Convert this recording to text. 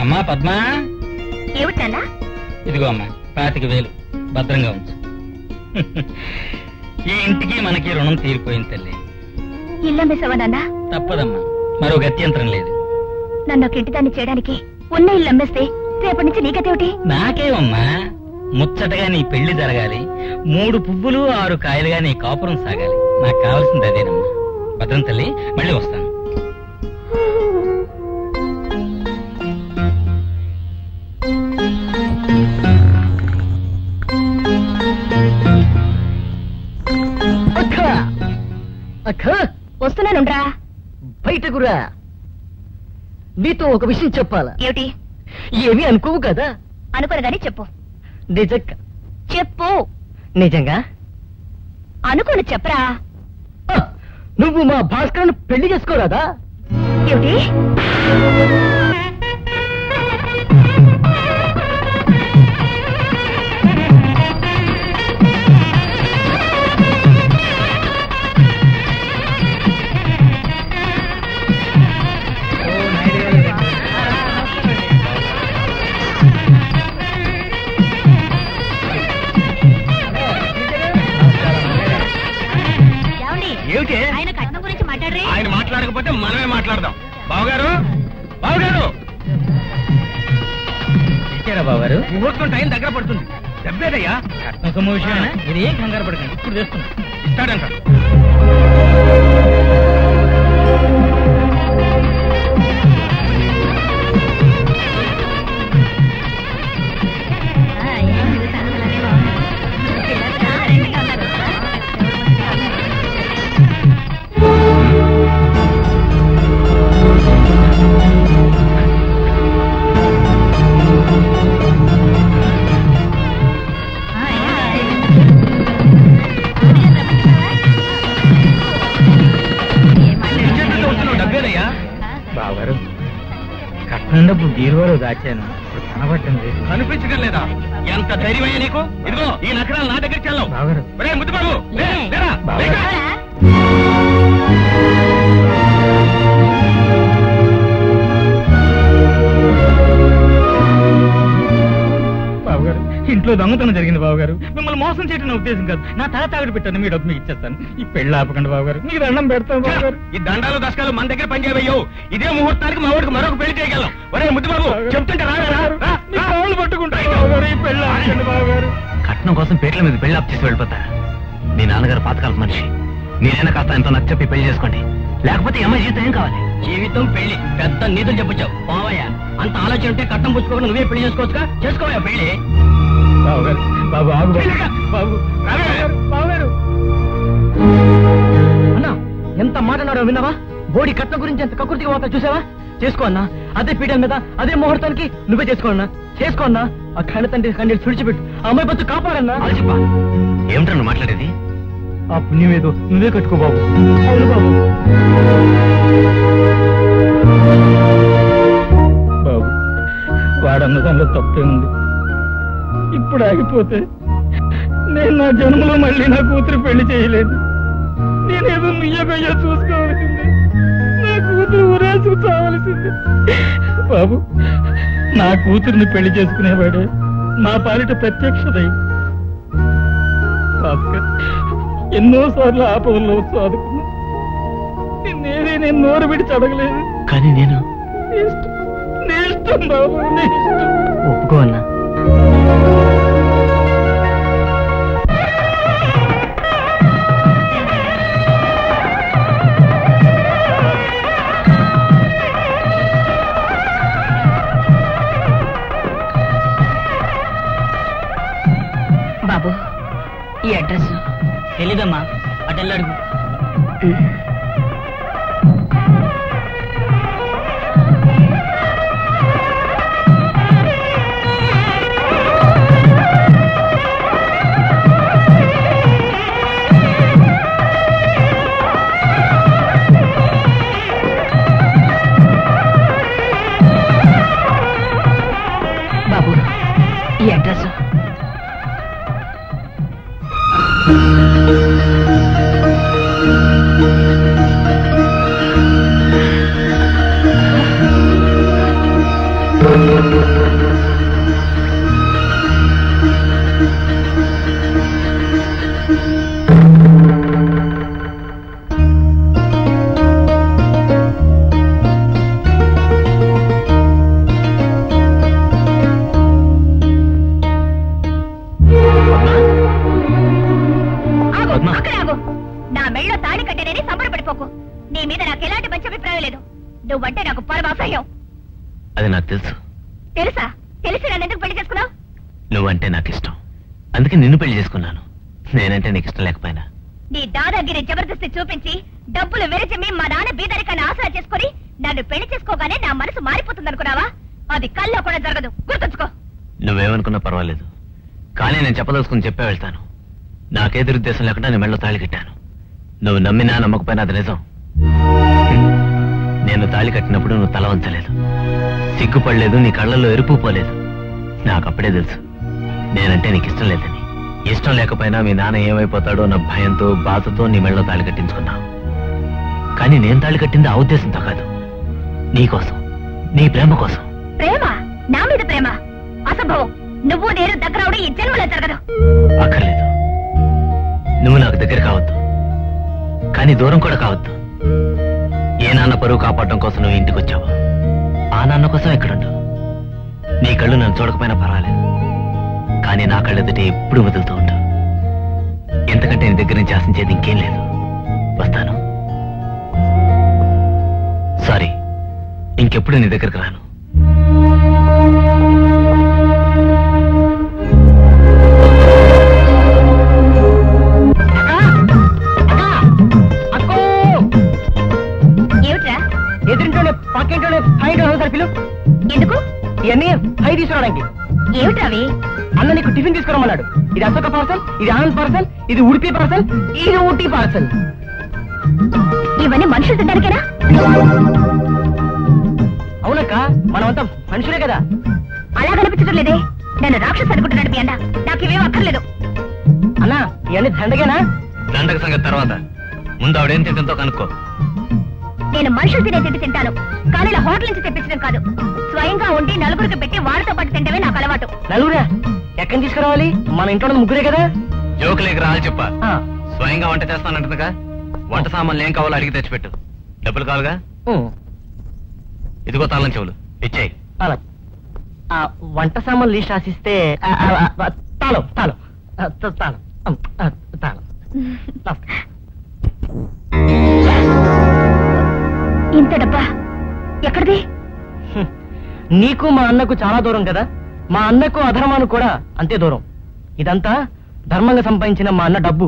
అమ్మా పద్మా. ఏమిటన్నా? ఇదిగో అమ్మా పాతిక వేలు. భద్రంగా ఉంచు. ఈ ఇంటికి మనకి రుణం తీరిపోయింది తల్లి. ఇల్లమ్మేసావా నాన్న? తప్పదమ్మా మరో గత్యంతరం లేదు. నన్ను ఒక ఇంటి దాన్ని చేయడానికి ఉన్న ఇల్లు అమ్మేస్తే రేపటి నుంచి నీకతేమిటి నాకేమమ్మా ముచ్చటగా నీ పెళ్ళి జరగాలి మూడు పువ్వులు ఆరు కాయలుగా నీ కాపురం సాగాలి. నాకు కావాల్సింది అదేనమ్మా. భద్రం తల్లి మళ్ళీ వస్తాను. వస్తున్నానుండ్రా. బయటకురా. నీతో ఒక విషయం చెప్పాలా? ఏమిటి? ఏమీ అనుకోవు కదా? అనుకోను చెప్పు. నిజంగా. చెప్పు. నిజంగా? అనుకోను చెప్పరా? ఆ, నువ్వు మా భాస్కర్ను పెళ్ళి చేసుకోరాదా? ఏమిటి? మాట్లాడకపోతే మనమే మాట్లాడదాం. బావగారు? బావగారు! ఇచ్చారా బాబారు ముహూర్తం టైం దగ్గర పడుతుంది. దెబ్బేదయ్యా? కట్నం సొమ్ము విషయమేనా మీరు ఏం కంగారు పడకండి. ఇప్పుడు చేస్తున్నా ఇస్తాడంట దాచాను. ఇప్పుడు కనబట్టండి కనిపించడం లేదా? ఎంత ధైర్యమయ్యా నీకు? ఇదిగో ఈ నకరాలు నా దగ్గర చెల్లవు బాబారు ఒరే ముద్దు బాబు లే, లేరా, బావగారు. లేక. ఇంట్లో దొంగతనం జరిగింది బావగారు. మిమ్మల్ని మోసం చేయడం నా ఉద్దేశం కాదు. నా తల తాగడి పెట్టాను మీ డబ్బు మీకు ఇచ్చేస్తాను. ఈ పెళ్ళి ఆపకండి బావగారు. మీకు దండం పెడతాను బావగారు. ఈ దండాలు దశకాలు మన దగ్గర పనిచేయవయ్యో ఇదే ముహూర్తానికి మా వాడికి మరొక పెళ్ళి చేయగలం. ఒరే ముద్దు బాబు చెప్తుంటే రా, రా, రా, మీ రా. కాళ్ళు పట్టుకుంటాను బావగారు ఈ పెళ్ళి ఆపకండి బావగారు. కట్నం కోసం పేట్ల మీద పెళ్ళి అప్ చేసి వెళ్ళిపోతారు మీ నాన్నగారు పాతకాల మనిషి. మీరైనా కాస్త ఎంతో నచ్చ చెప్పి పెళ్ళి చేసుకోండి. లేకపోతే అమ్మాయి జీవితం ఏం కావాలి? జీవితం పెళ్ళి. పెద్ద నీతులు చెప్పొచ్చావు. పోవయ్యా అంత ఆలోచన ఉంటే కట్టం పుచ్చుకోకుండా నువ్వే పెళ్ళి చేసుకోవచ్చుగా? చేసుకోవయ్యా పెళ్ళి. బాబు ఆగు. బాబు. బాబు అన్నా ఎంత మాట్లాడారో విన్నావా? బోడి కట్నం గురించి ఎంత కకృతిగా పోతా చూసావా? చేసుకో అన్నా. అదే పీఠం మీద అదే ముహూర్తానికి నువ్వే చేసుకో అన్నా. చేసుకో అన్నా. ఆ కళ్ళ తండ్రి కన్నీళ్ళు తుడిచిపెట్టు. ఆ అమ్మాయి బతు కాపాడన్నా. ఆలోచిప్పా. ఏమిటా నువ్వు మాట్లాడేది? ఆ పుణ్యం ఏదో నువ్వే కట్టుకో బాబు. అవును బాబు. బాబు వాడన్న దానిలో తప్పే ఉంది. ఇప్పుడు ఆగిపోతే నేను నా జన్మలో మళ్ళీ నా కూతురు పెళ్ళి చేయలేదు. నేనేదో నుయ్యగయ్యో చూసుకోవాల్సింది. నా కూతురు ఊరేసుకు చావలసింది. బాబు నా కూతుర్ని పెళ్ళి చేసుకునేవాడే నా పాలిట ప్రత్యక్ష దైవం భాస్కర్ ఎన్నోసార్లు ఆపవల్లో చదువుకున్నా నిన్నేది నేను నోరు విడిచి అడగలేదు. కానీ నేను నీ ఇష్టం బాబు నీ ఇష్టం. ఒప్పుకో ఈ అడ్రస్. తెలీదమ్మా. అటు అక్కడే ఆగు. నా మెళ్ళో తాళి కట్టేనని సంబరపడిపోకు. నీ మీద నాకు ఎలాంటి మంచి అభిప్రాయం లేదు. నువ్వంటే నాకు పరమ అసహ్యం. అది నాకు తెలుసు. తెలుసా? తెలిసి నన్ను ఎందుకు పెళ్ళి చేసుకున్నావు? నువ్వంటే నాకు ఇష్టం. అందుకే నిన్ను పెళ్ళి చేసుకున్నాను. నేనంటే నీకు ఇష్టం లేకపోయినా. నీ దాదాగిరి జబర్దస్తి చూపించి డబ్బులు వెరచమి మా నాన్న బీదరికాన్ని ఆసరా చేసుకుని నన్ను పెళ్ళి చేసుకోగానే నా మనసు మారిపోతుందనుకున్నావా? అది కల్లో కూడా జరగదు. గుర్తుంచుకో. నువ్వేమనుకున్నా పర్వాలేదు. కానీ నేను చెప్పదలుచుకుని చెప్పే వెళ్తాను. నాకే దురుద్దేశం లేకుండా నేను మెళ్ళో తాళి కట్టాను. నువ్వు నమ్మినా నమ్మకపోయినా అది నిజం. నేను తాళి కట్టినప్పుడు నువ్వు తల వంచలేదు. సిగ్గుపడలేదు నీ కళ్ళల్లో ఎరుపు పోలేదు. నాకు అప్పుడే తెలుసు. నేనంటే నీకు ఇష్టం లేదని. ఇష్టం లేకపోయినా మీ నాన్న ఏమైపోతాడో నా భయంతో బాధతో నీ మెళ్ళో తాళి కట్టించుకున్నావు కానీ నేను తాళి కట్టింది ఆ ఉద్దేశంతో కాదు. నీ కోసం. నీ ప్రేమ కోసం. ప్రేమ? నా మీద ప్రేమ? అసంభవం. నువ్వు నేను దగ్గర ఈ జన్మలో జరగదు. అక్కర్లేదు. నువ్వు నాకు దగ్గర కావద్దు. కానీ దూరం కూడా కావద్దు. ఏ నాన్న పరువు కాపాడటం కోసం నువ్వు ఇంటికి వచ్చావు ఆ నాన్న కోసం ఎక్కడుండు? నీ కళ్ళు నన్ను చూడకపోయినా పర్వాలేదు. కానీ నా కళ్ళు ఎదుట ఎప్పుడు వదులుతూ ఉండు. ఎంతకంటే నీ దగ్గర నుంచి ఆశించేది ఇంకేం లేదు. వస్తాను. సారీ ఇంకెప్పుడు నీ దగ్గరకు రాను. సరుకులు ఎందుకు? ఇవన్నీ హై తీసుకురావడానికి. ఏమిట్రా అవి? అన్న నీకు టిఫిన్ తీసుకురమ్మన్నాడు. ఇది అశోక పార్సల్ ఇది ఆనంద్ పార్సల్ ఇది ఉడిపి పార్సల్ ఇది ఊటీ పార్సల్. ఇవన్నీ మనుషులు తినడానికేనా? అవునక్క మనమంతా మనుషులే కదా. అలా కనిపించడం లేదే. నన్ను రాక్షసు అనుకుంటున్నాడు మీ అన్న. నాకు ఇవేం అక్కర్లేదు. అన్నా ఇవన్నీ దండగేనా దండక సంగతి తర్వాత. ముందు ఆవిడేం తింటుందో కనుక్కో. నేను మనుషులు తినే తిండి తింటాను. కానీ ఇలా హోటల్ నుంచి తెప్పించడం కాదు. స్వయంగా ఉండి నలుగురికి పెట్టి వాళ్ళతో పాటు తింటమే నాకు అలవాటు. నలుగురా? ఎక్కడి తీసుకురావాలి? మన ఇంట్లో ముగ్గురే కదా? జోకులేకి రాలి చెప్ప. ఆ, స్వయంగా వంట చేస్తానంటుందిగా వంట సామాన్లు ఏం కావాలో అడిగి తెచ్చిపెట్టు. డబ్బులు కావాలిగా? ఇదిగో తాళం చెవులు. ఇచ్చేయి. అలా. ఆ, వంట సామాన్ లిస్ట్ రాసిస్తే తాళం తాళం. తాళం. తాళం. ఇంత డబ్బా ఎక్కడిది నీకు మా అన్నకు చాలా దూరం కదా. మా అన్నకు అధర్మాను కూడా అంతే దూరం. ఇదంతా ధర్మంగా సంపాదించిన మా అన్న డబ్బు.